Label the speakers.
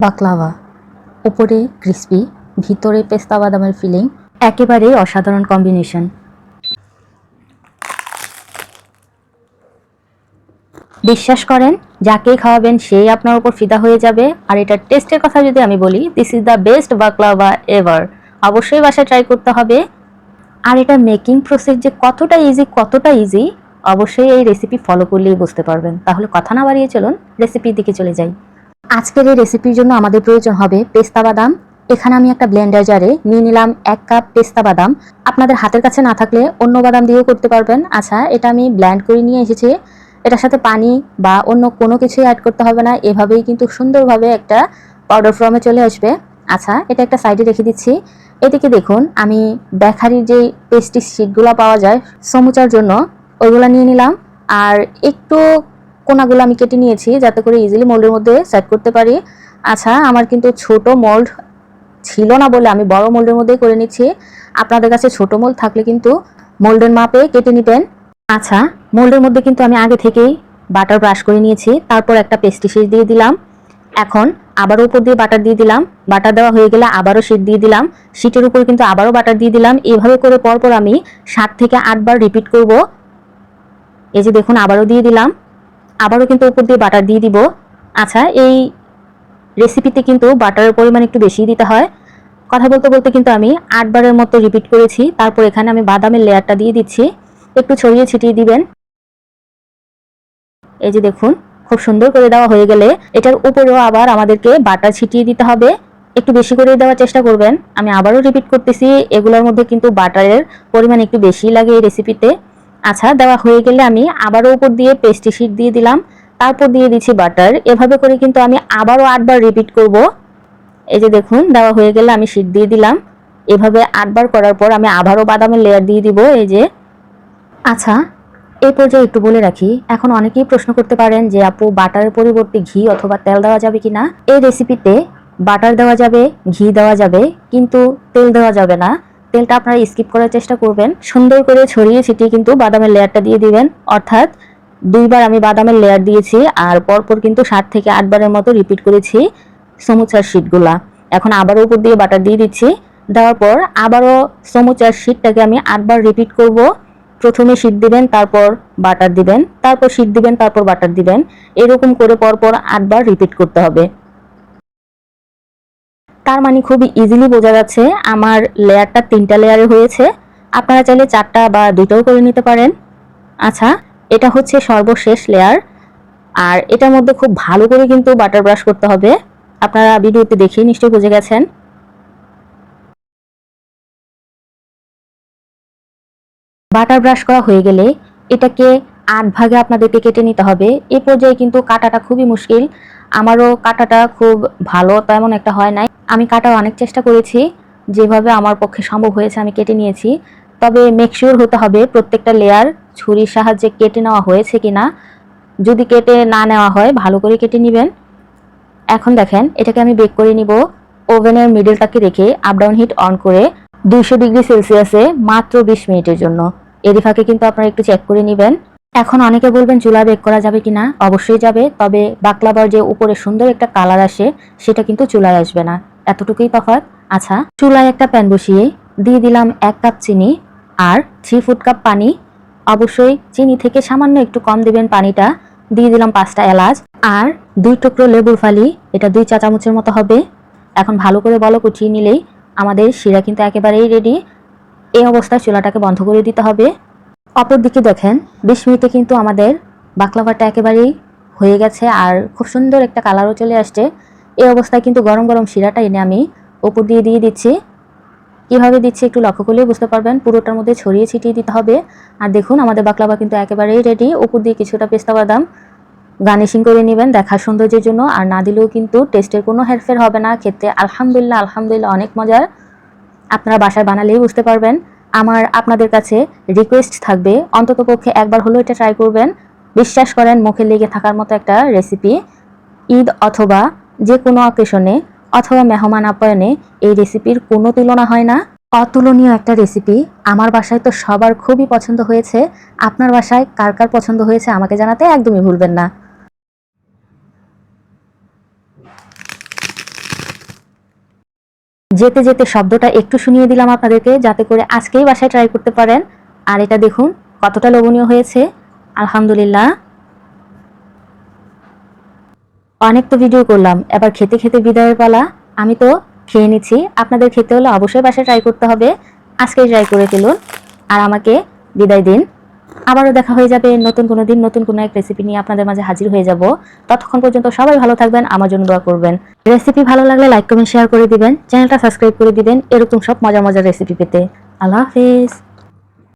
Speaker 1: Baklava, উপরে crispy ভিতরে পেস্তা বাদামের ফিলিং একেবারেই অসাধারণ কম্বিনেশন বিশ্বাস করেন, যাকেই খাওয়াবেন সেই আপনার উপর ফিদা হয়ে যাবে। আর এটার টেস্টের কথা যদি আমি বলি this is the best baklava ever অবশ্যই বাসায় ট্রাই করতে হবে। আর এটা মেকিং প্রসেস যে কতটা ইজি কতটা ইজি অবশ্যই এই রেসিপি ফলো করলেই বুঝতে পারবেন। তাহলে কথা না বাড়িয়ে চলুন রেসিপির দিকে চলে যাই। আজকের এই রেসিপির জন্য আমাদের প্রয়োজন হবে পেস্তা বাদাম। এখানে আমি একটা ব্লেন্ডার জারে নিয়ে নিলাম এক কাপ পেস্তা বাদাম। আপনাদের হাতের কাছে না থাকলে অন্য বাদাম দিয়েও করতে পারবেন। আচ্ছা এটা আমি ব্ল্যান্ড করে নিয়ে এসেছি। এটার সাথে পানি বা অন্য কোনো কিছুই অ্যাড করতে হবে না। এভাবেই কিন্তু সুন্দরভাবে একটা পাউডার ফর্মে চলে আসবে। আচ্ছা এটা একটা সাইডে রেখে দিচ্ছি। এদিকে দেখুন, আমি বেকারির যে পেস্টি শিটগুলো পাওয়া যায়, সমুচার জন্য, ওইগুলো নিয়ে নিলাম। আর একটু কোনাগুলো আমি কেটে নিয়েছি, যাতে করে ইজিলি মোল্ডের মধ্যে সেট করতে পারি। আচ্ছা আমার কিন্তু ছোট মোল্ড ছিল না বলে আমি বড় মোল্ডের মধ্যেই করে নিচ্ছি। আপনাদের কাছে ছোট মোল্ড থাকলে কিন্তু মোল্ডের মাপে কেটে নেবেন আচ্ছা মোল্ডের মধ্যে কিন্তু আমি আগে থেকেই বাটার ব্রাশ করে নিয়েছি, তারপর একটা পেস্টি দিয়ে দিলাম। এখন আবারও উপর দিয়ে বাটার দিয়ে দিলাম। বাটার দেওয়া হয়ে গেলে আবারও শীট দিয়ে দিলাম। শীটের উপর কিন্তু আবারও বাটার দিয়ে দিলাম। এভাবে করে পরপর আমি সাত থেকে আটবার রিপিট করব। এই যে দেখুন, আবারও দিয়ে দিলাম। আবারও কিন্তু উপর দিয়ে বাটার দিয়ে দিব। আচ্ছা এই রেসিপিতে কিন্তু বাটারের পরিমাণ একটু বেশি দিতে হয়। কথা বলতে বলতে কিন্তু আমি আটবারের মতো রিপিট করেছি। তারপর এখানে আমি বাদামের লেয়ারটা দিয়ে দিচ্ছি। একটু ছড়িয়ে ছিটিয়ে দিবেন। এই যে দেখুন খুব সুন্দর করে দেওয়া হয়ে গেলে এটার উপরেও আবার আমাদেরকে বাটার ছিটিয়ে দিতে হবে। একটু বেশি করে দেওয়ার চেষ্টা করবেন। আমি আবারও রিপিট করতেছি, এগুলোর মধ্যে কিন্তু বাটারের পরিমাণ একটু বেশি লাগে এই রেসিপিতে আচ্ছা দেওয়া হয়ে গেলে আমি আবারও উপর দিয়ে পেস্টিশিট দিয়ে দিলাম। তারপর দিয়ে দিচ্ছি বাটার। এভাবে করে কিন্তু আমি আবারও আটবার রিপিট করব। এই যে দেখুন, দেওয়া হয়ে গেলে আমি শীট দিয়ে দিলাম। এভাবে আটবার করার পর আমি আবারও বাদামের লেয়ার দিয়ে দিব, এই যে। আচ্ছা এই পর্যায়ে একটু বলে রাখি, এখন অনেকেই প্রশ্ন করতে পারেন যে, আপু বাটারের পরিবর্তে ঘি অথবা তেল দেওয়া যাবে কিনা? এই রেসিপিতে বাটার দেওয়া যাবে, ঘি দেওয়া যাবে, কিন্তু তেল দেওয়া যাবে না। তেলটা আপনারা স্কিপ করার চেষ্টা করবেন। সুন্দর করে ছড়িয়ে ছিটিয়ে কিন্তু বাদামের লেয়ারটা দিয়ে দিবেন। অর্থাৎ দুইবার আমি বাদামের লেয়ার দিয়েছি, আর পরপর কিন্তু ষাট থেকে আটবারের মতো রিপিট করেছি সমুচার শিটগুলা এখন আবারও উপর দিয়ে বাটার দিয়ে দিচ্ছি। দেওয়ার পর আবারও সমুচার শিটটাকে আমি আটবার রিপিট করব। প্রথমে শীত দিবেন, তারপর বাটার দিবেন, তারপর শীত দিবেন, তারপর বাটার দিবেন। এরকম করে পরপর আটবার রিপিট করতে হবে। তার মানে খুবই ইজিলি বোঝা যাচ্ছে আমার লেয়ারটা তিনটা লেয়ারে হয়েছে। আপনারা চাইলে চারটা বা দুইটাও করে নিতে পারেন। আচ্ছা এটা হচ্ছে সর্বশেষ লেয়ার। আর এটার মধ্যে খুব ভালো করে কিন্তু বাটার ব্রাশ করতে হবে। আপনারা ভিডিওতে দেখেই নিশ্চয়ই বুঝে গেছেন। বাটার ব্রাশ করা হয়ে গেলে এটাকে আট ভাগে আপনাদেরকে কেটে নিতে হবে। এ পর্যায়ে কিন্তু কাটাটা খুবই মুশকিল। আমারও কাটাটা খুব ভালো তেমন একটা হয় নাই। আমি কাটার অনেক চেষ্টা করেছি। যেভাবে আমার পক্ষে সম্ভব হয়েছে আমি কেটে নিয়েছি। তবে মেকশিওর হতে হবে প্রত্যেকটা লেয়ার ছুরির সাহায্যে কেটে নেওয়া হয়েছে কিনা। যদি কেটে না নেওয়া হয়, ভালো করে কেটে নেবেন। এখন দেখেন, এটাকে আমি বেক করে নিব। ওভেনের মিডলটাকে রেখে আপ ডাউন হিট অন করে দুইশো ডিগ্রি সেলসিয়াসে মাত্র বিশ মিনিটের জন্য। এরই ফাঁকে কিন্তু আপনারা একটু চেক করে নেবেন। এখন অনেকে বলবেন, চুলা বেক করা যাবে কিনা অবশ্যই যাবে, তবে বাকলাবার যে উপরে সুন্দর একটা কালার আসে, সেটা কিন্তু চুলায় আসবে না। এতটুকুই তফাৎ। আচ্ছা চুলায় একটা প্যান বসিয়ে দিয়ে দিলাম এক কাপ চিনি আর থ্রি ফুট কাপ পানি। অবশ্যই চিনি থেকে সামান্য একটু কম দিবেন পানিটা। দিয়ে দিলাম পাঁচটা এলাচ আর দুই টুকরো লেবুর ফালি। এটা দুই চা চামচের মতো হবে। এখন ভালো করে বলো উঠিয়ে নিলেই আমাদের শিরা কিন্তু একেবারেই রেডি এই অবস্থায় চুলাটাকে বন্ধ করে দিতে হবে। অপর দিকে দেখেন, বিশ মিনিটে কিন্তু আমাদের বাকলাভাটা একেবারেই হয়ে গেছে আর খুব সুন্দর একটা কালারও চলে আসছে। এই অবস্থায় কিন্তু গরম গরম শিরাটা এনে আমি উপর দিয়ে দিয়ে দিচ্ছি। কীভাবে দিচ্ছি একটু লক্ষ্য করলেই বুঝতে পারবেন, পুরোটার মধ্যে ছড়িয়ে ছিটিয়ে দিতে হবে। আর দেখুন, আমাদের বাকলাভা কিন্তু একেবারেই রেডি উপর দিয়ে কিছুটা পেস্তা বাদাম গার্নিশিং করে নেবেন দেখার সৌন্দর্যের জন্য। আর না দিলেও কিন্তু টেস্টের কোনো হেরফের হবে না। খেতে আলহামদুলিল্লাহ আলহামদুলিল্লাহ, অনেক মজার। আপনারা বাসায় বানালেই বুঝতে পারবেন। আমার আপনাদের কাছে রিকোয়েস্ট থাকবে। অন্ততপক্ষে একবার হলেও এটা ট্রাই করবেন। বিশ্বাস করেন, মুখে লেগে থাকার মতো একটা রেসিপি ঈদ অথবা যে কোনো অকেশনে অথবা মেহমান আপ্যায়নে এই রেসিপির কোনো তুলনা হয় না। অতুলনীয় একটা রেসিপি আমার বাসায় তো সবার খুবই পছন্দ হয়েছে। আপনার বাসায় কার কার পছন্দ হয়েছে আমাকে জানাতে একদমই ভুলবেন না। যেতে যেতে শব্দটা একটু শুনিয়ে দিলাম আপনাদেরকে, যাতে করে আজকেই বাসায় ট্রাই করতে পারেন। আর এটা দেখুন, কতটা লোভনীয় হয়েছে। আলহামদুলিল্লাহ। অনেক তো ভিডিও করলাম, এবার খেতে খেতে বিদায়ের পালা। আমি তো খেয়ে নিচ্ছি, আপনাদের খেতে হলে অবশ্যই বাসায় ট্রাই করতে হবে। আজকেই ট্রাই করে ফেলুন। আর আমাকে বিদায় দিন। আবারও দেখা হয়ে যাবে নতুন কোনো দিন, নতুন কোনো এক রেসিপি নিয়ে আপনাদের মাঝে হাজির হয়ে যাব। ততক্ষণ পর্যন্ত সবাই ভালো থাকবেন, আমার জন্য দোয়া করবেন। রেসিপি ভালো লাগলে লাইক কমেন্ট শেয়ার করে দিবেন চ্যানেলটা সাবস্ক্রাইব করে দিবেন, এরকম সব মজা মজার রেসিপি পেতে। আল্লাহ হাফিজ।